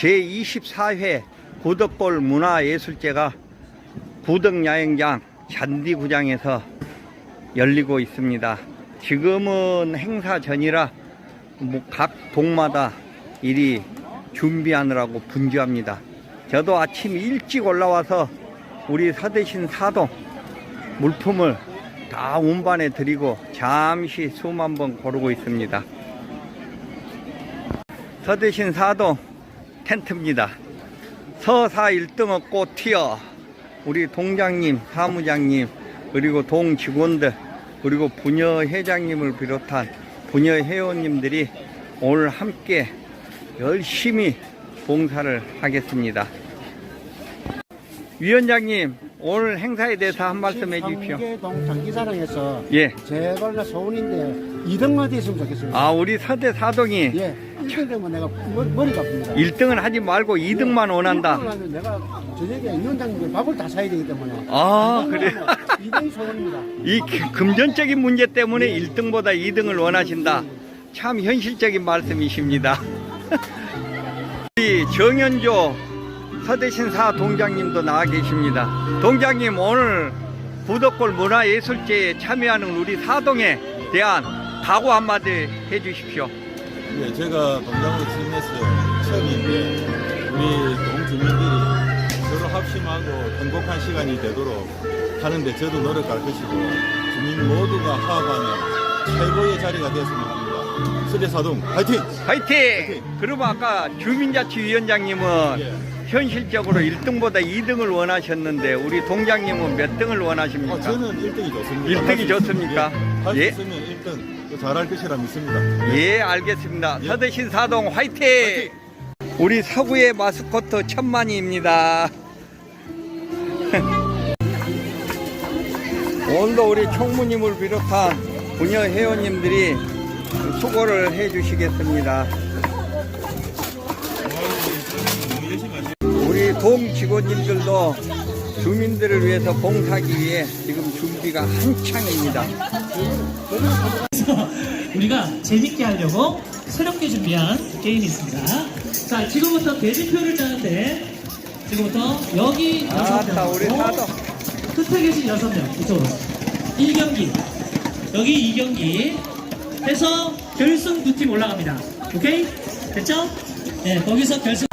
제24회 구덕골 문화예술제가 구덕야행장 잔디구장에서 열리고 있습니다. 지금은 행사 전이라 뭐 각 동마다 일이 준비하느라고 분주합니다. 저도 아침 일찍 올라와서 우리 서대신 사동 물품을 다 운반해 드리고 잠시 숨 한번 고르고 있습니다. 서대신 사동 텐트입니다. 서사 1등의 꽃 튀어 우리 동장님, 사무장님, 그리고 동 직원들, 그리고 부녀 회장님을 비롯한 부녀 회원님들이 오늘 함께 열심히 봉사를 하겠습니다. 위원장님, 오늘 행사에 대해서 한 말씀 해주십시오. 동 장기사랑에서 예. 제발가 소원인데 2등만 됐으면 좋겠습니다. 아, 우리 서대 사동이 예, 1등 되면 내가 머리, 아픕니다. 1등은 하지 말고 2등만 원한다. 1등을 하면 내가 저녁에 위원장님께 밥을 다 사야 되기 때문에 아, 그래. 2등이 소원입니다. 이 기- 금전적인 문제 때문에 1등보다 2등을 원하신다. 참 현실적인 말씀이십니다. 우리 정현조 서대신사 동장님도 나와 계십니다. 동장님 오늘 부덕골 문화예술제에 참여하는 우리 사동에 대한 각오 한마디 해주십시오. 네, 제가 동장으로 취임했어요. 처음인데 우리 동 주민들이 서로 합심하고 행복한 시간이 되도록 하는데 저도 노력할 것이고 주민 모두가 화합하는 최고의 자리가 되었으면 합니다. 수대사동 화이팅! 화이팅! 그러면 아까 주민자치위원장님은 예. 현실적으로 1등보다 2등을 원하셨는데 우리 동장님은 몇 등을 원하십니까? 어, 저는 1등이 좋습니다. 일등이 좋습니까? 할 수 예. 있으면 1등 잘할 것이라 믿습니다. 예, 알겠습니다. 예. 서대신 사동 화이팅! 화이팅! 우리 서구의 마스코트 천만이입니다. 오늘도 우리 총무님을 비롯한 부녀 회원님들이 수고를 해 주시겠습니다. 우리 동 직원님들도 주민들을 위해서 봉사하기 위해 지금 준비가 한창입니다. 우리가 재밌게 하려고 새롭게 준비한 게임이 있습니다. 자, 지금부터 대지표를 짜는데, 지금부터 여기 여섯 아따, 우리 명, 사동. 끝에 계신 여섯 명, 이쪽으로. 1경기, 여기 2경기 해서 결승 두 팀 올라갑니다. 오케이? 됐죠? 네, 거기서 결승.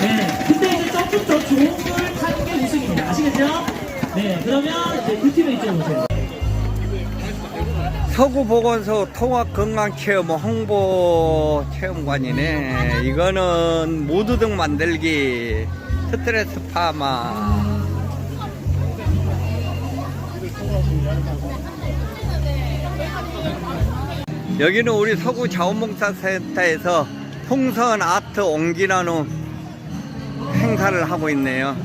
네, 근데 이제 조금 더 좋은 걸 타는 게 우승입니다. 아시겠죠? 네, 그러면 이제 그 팀에 이쪽으로 오세요. 서구 보건소 통합 건강 체험 홍보 체험관이네. 이거는 모두등 만들기 스트레스 파마. 여기는 우리 서구 자원봉사센터에서 풍선 아트 옹기나눔 행사를 하고 있네요.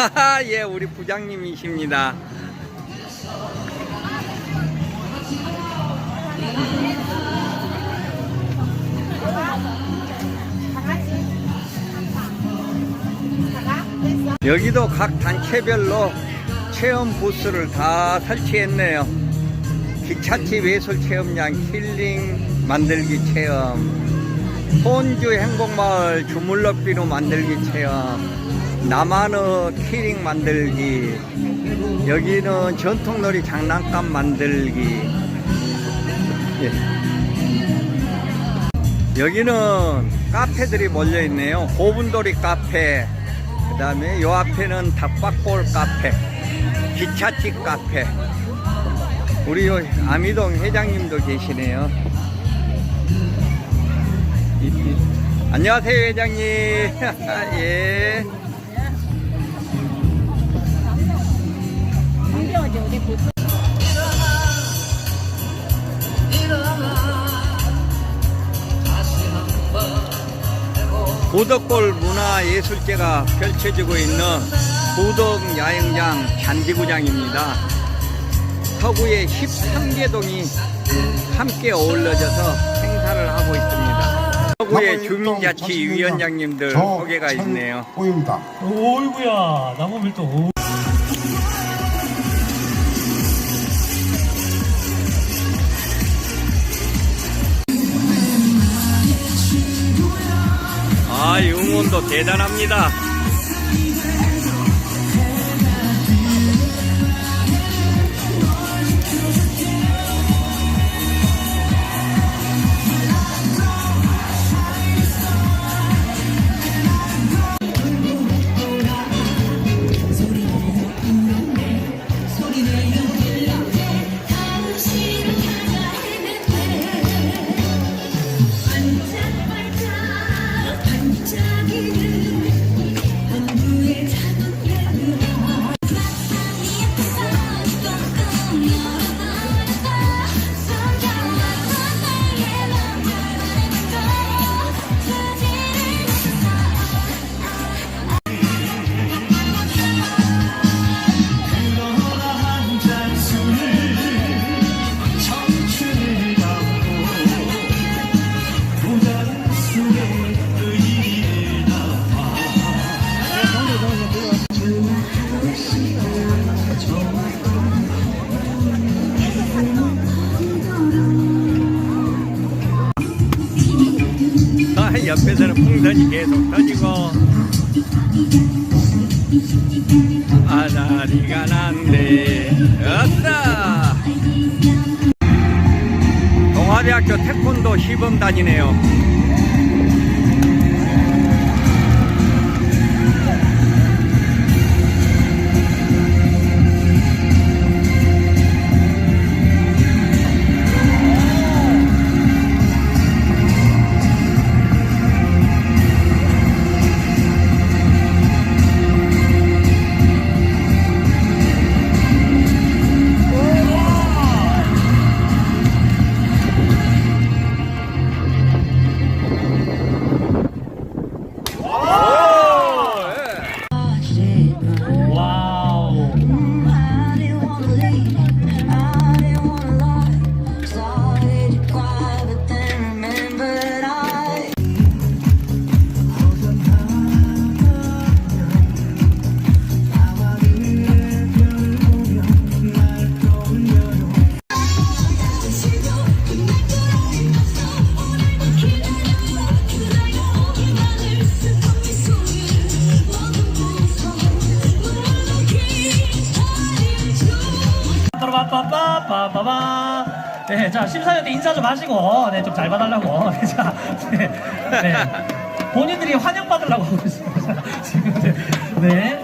예, 우리 부장님이십니다. 여기도 각 단체별로 체험 부스를 다 설치했네요. 기차치 외술 체험장 힐링 만들기 체험, 혼주 행복마을 주물럭 비누 만들기 체험, 남한의 키링 만들기, 여기는 전통놀이 장난감 만들기. 예. 여기는 카페들이 몰려 있네요. 고분돌이 카페, 그 다음에 요 앞에는 닭박골 카페, 기차집 카페. 우리 요 아미동 회장님도 계시네요. 안녕하세요 회장님. 예. 고덕골 문화예술제가 펼쳐지고 있는 고덕 야영장 잔디구장입니다. 서구의 13개 동이 함께 어울려져서 행사를 하고 있습니다. 서구의 주민자치위원장님들 소개가 있네요. 보입니다. 오이구야 나무 밀도 아, 이 응원도 대단합니다. 아, 옆에서는 풍선이 계속 터지고 아다리가 난데 왔다. 동아대학교 태권도 시범단이네요 네, 자 심사위원들 인사 좀 하시고, 네, 좀 잘 봐달라고. 네, 자, 네, 네. 본인들이 환영받으려고 하고 있습니다. 자, 지금 네, 네.